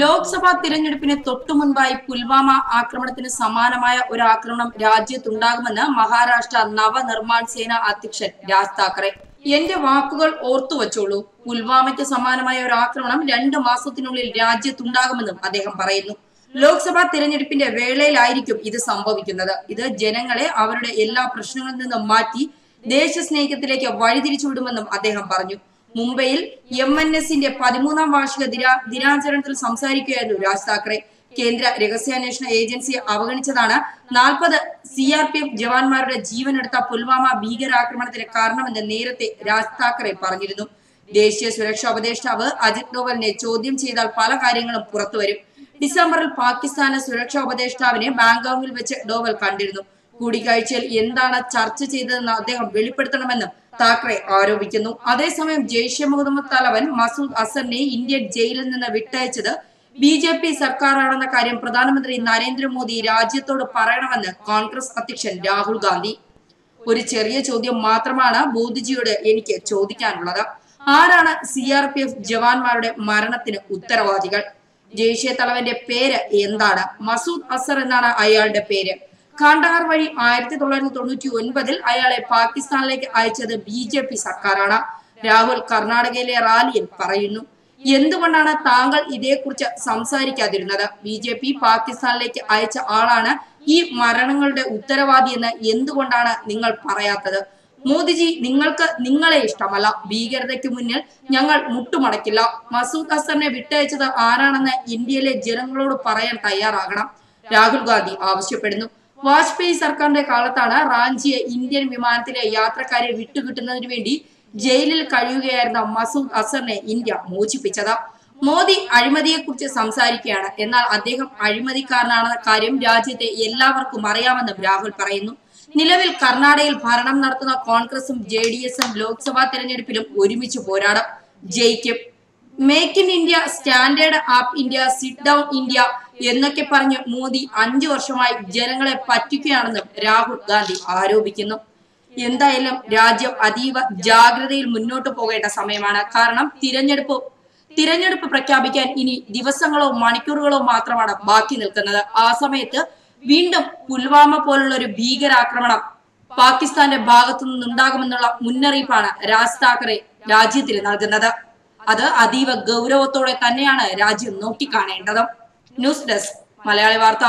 ലോക്സഭാ തിരഞ്ഞെടുപ്പിന് തൊട്ടു മുൻപായി പുൽവാമ ആക്രമണത്തിന് സമാനമായ ഒരു ആക്രമണം രാജ്യത്തുണ്ടാകുമെന്ന് മഹാരാഷ്ട്ര നവനിർമ്മാൺ സേന അധ്യക്ഷൻ രാജ് താക്കറെ. എന്റെ വാക്കുകൾ ഓർത്തു വച്ചോളൂ. പുൽവാമയ്ക്ക് സമാനമായ ഒരു ആക്രമണം രണ്ടു മാസത്തിനുള്ളിൽ രാജ്യത്തുണ്ടാകുമെന്നും അദ്ദേഹം പറയുന്നു. ലോക്സഭാ തിരഞ്ഞെടുപ്പിന്റെ വേളയിലായിരിക്കും ഇത് സംഭവിക്കുന്നത്. ഇത് ജനങ്ങളെ അവരുടെ എല്ലാ പ്രശ്നങ്ങളിൽ നിന്നും മാറ്റി ദേശസ്നേഹത്തിലേക്ക് വഴിതിരിച്ചുവിടുമെന്നും അദ്ദേഹം പറഞ്ഞു. മുംബൈയിൽ എം എൻ എസിന്റെ പതിമൂന്നാം വാർഷിക ദിനാ ദിനാചരണത്തിൽ സംസാരിക്കുകയായിരുന്നു രാജ് താക്കറെ. കേന്ദ്ര രഹസ്യാന്വേഷണ ഏജൻസിയെ അവഗണിച്ചതാണ് നാൽപ്പത് സി ആർ പി എഫ് ജവാന്മാരുടെ ജീവനെടുത്ത പുൽവാമ ഭീകരാക്രമണത്തിന് കാരണമെന്ന് നേരത്തെ രാജ് താക്കറെ പറഞ്ഞിരുന്നു. ദേശീയ സുരക്ഷാ ഉപദേഷ്ടാവ് അജിത് ഡോവലിനെ ചോദ്യം ചെയ്താൽ പല കാര്യങ്ങളും പുറത്തുവരും. ഡിസംബറിൽ പാകിസ്ഥാന് സുരക്ഷാ ഉപദേഷ്ടാവിനെ ബാങ്കോങ്ങിൽ വെച്ച് ഡോവൽ കണ്ടിരുന്നു. കൂടിക്കാഴ്ചയിൽ എന്താണ് ചർച്ച ചെയ്തതെന്ന് അദ്ദേഹം വെളിപ്പെടുത്തണമെന്നും താക്കറെ ആരോപിക്കുന്നു. അതേസമയം ജെയ്ഷെ മുഹമ്മദ് തലവൻ മസൂദ് അസറിനെ ഇന്ത്യൻ ജയിലിൽ നിന്ന് വിട്ടയച്ചത് ബി ജെ പി സർക്കാരാണെന്ന കാര്യം പ്രധാനമന്ത്രി നരേന്ദ്രമോദി രാജ്യത്തോട് പറയണമെന്ന് കോൺഗ്രസ് അധ്യക്ഷൻ രാഹുൽ ഗാന്ധി. ഒരു ചെറിയ ചോദ്യം മാത്രമാണ് മോദിജിയോട് എനിക്ക് ചോദിക്കാനുള്ളത്. ആരാണ് സി ആർ പി എഫ് ജവാന്മാരുടെ മരണത്തിന് ഉത്തരവാദികൾ? ജെയ്ഷെ തലവന്റെ പേര് എന്താണ്? മസൂദ് അസർ എന്നാണ് അയാളുടെ പേര്. കാണ്ഡഹാർ വഴി ആയിരത്തി തൊള്ളായിരത്തി തൊണ്ണൂറ്റി ഒൻപതിൽ അയാളെ പാകിസ്ഥാനിലേക്ക് അയച്ചത് ബി ജെ പി സർക്കാരാണ്. രാഹുൽ കർണാടകയിലെ റാലിയിൽ പറയുന്നു. എന്തുകൊണ്ടാണ് താങ്കൾ ഇതേക്കുറിച്ച് സംസാരിക്കാതിരുന്നത്? ബി ജെ പി പാകിസ്ഥാനിലേക്ക് അയച്ച ആളാണ് ഈ മരണങ്ങളുടെ ഉത്തരവാദി എന്ന് എന്തുകൊണ്ടാണ് നിങ്ങൾ പറയാത്തത്? മോദിജി നിങ്ങൾക്ക് നിങ്ങളെ ഇഷ്ടമല്ല. ഭീകരതയ്ക്ക് മുന്നിൽ ഞങ്ങൾ മുട്ടുമടക്കില്ല. മസൂദ് അസറിനെ വിട്ടയച്ചത് ആരാണെന്ന് ഇന്ത്യയിലെ ജനങ്ങളോട് പറയാൻ തയ്യാറാകണം. രാഹുൽ ഗാന്ധി ആവശ്യപ്പെടുന്നു. വാജ്പേയി സർക്കാരിന്റെ കാലത്താണ് റാഞ്ചിയെ ഇന്ത്യൻ വിമാനത്തിലെ യാത്രക്കാരെ വിട്ടുകിട്ടുന്നതിന് വേണ്ടി ജയിലിൽ കഴിയുകയായിരുന്ന മസൂദ് അസറിനെ ഇന്ത്യ മോചിപ്പിച്ചത്. മോദി അഴിമതിയെക്കുറിച്ച് സംസാരിക്കുകയാണ്. എന്നാൽ അദ്ദേഹം അഴിമതിക്കാരനാണെന്ന കാര്യം രാജ്യത്തെ എല്ലാവർക്കും അറിയാമെന്നും രാഹുൽ പറയുന്നു. നിലവിൽ കർണാടകയിൽ ഭരണം നടത്തുന്ന കോൺഗ്രസും ജെ ഡി എസും ലോക്സഭാ തെരഞ്ഞെടുപ്പിലും ഒരുമിച്ച് പോരാടും. ജയിക്കും. Make in India standard up India sit down India എന്നൊക്കെ പറഞ്ഞ് മോദി അഞ്ചു വർഷമായി ജനങ്ങളെ പറ്റിക്കുകയാണെന്ന് രാഹുൽ ഗാന്ധി ആരോപിക്കുന്നു. എന്തായാലും രാജ്യം അതീവ ജാഗ്രതയിൽ മുന്നോട്ട് പോകേണ്ട സമയമാണ്. കാരണം തിരഞ്ഞെടുപ്പ് തിരഞ്ഞെടുപ്പ് പ്രഖ്യാപിക്കാൻ ഇനി ദിവസങ്ങളോ മണിക്കൂറുകളോ മാത്രമാണ് ബാക്കി നിൽക്കുന്നത്. ആ സമയത്ത് വീണ്ടും പുൽവാമ പോലുള്ള ഒരു ഭീകരാക്രമണം പാകിസ്ഥാന്റെ ഭാഗത്തു നിന്നുണ്ടാകുമെന്നുള്ള മുന്നറിയിപ്പാണ് രാജ് താക്കറെ രാജ്യത്തിന് നൽകുന്നത്. അത് അതീവ ഗൗരവത്തോടെ തന്നെയാണ് രാജ്യം നോക്കിക്കാണേണ്ടത്. ന്യൂസ് ഡെസ്ക് മലയാളി വാർത്ത.